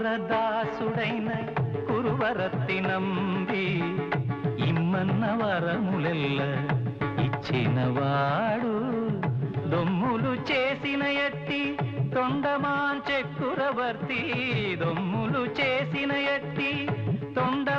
వరదాసుడైన కురువరత్తి నంబి ఇమ్మన్న వరములెల్ల ఇచ్చినవాడు దొమ్ములు చేసిన ఎట్టి తొండమాంచెక్కురవర్తి దొమ్ములు చేసిన ఎట్టి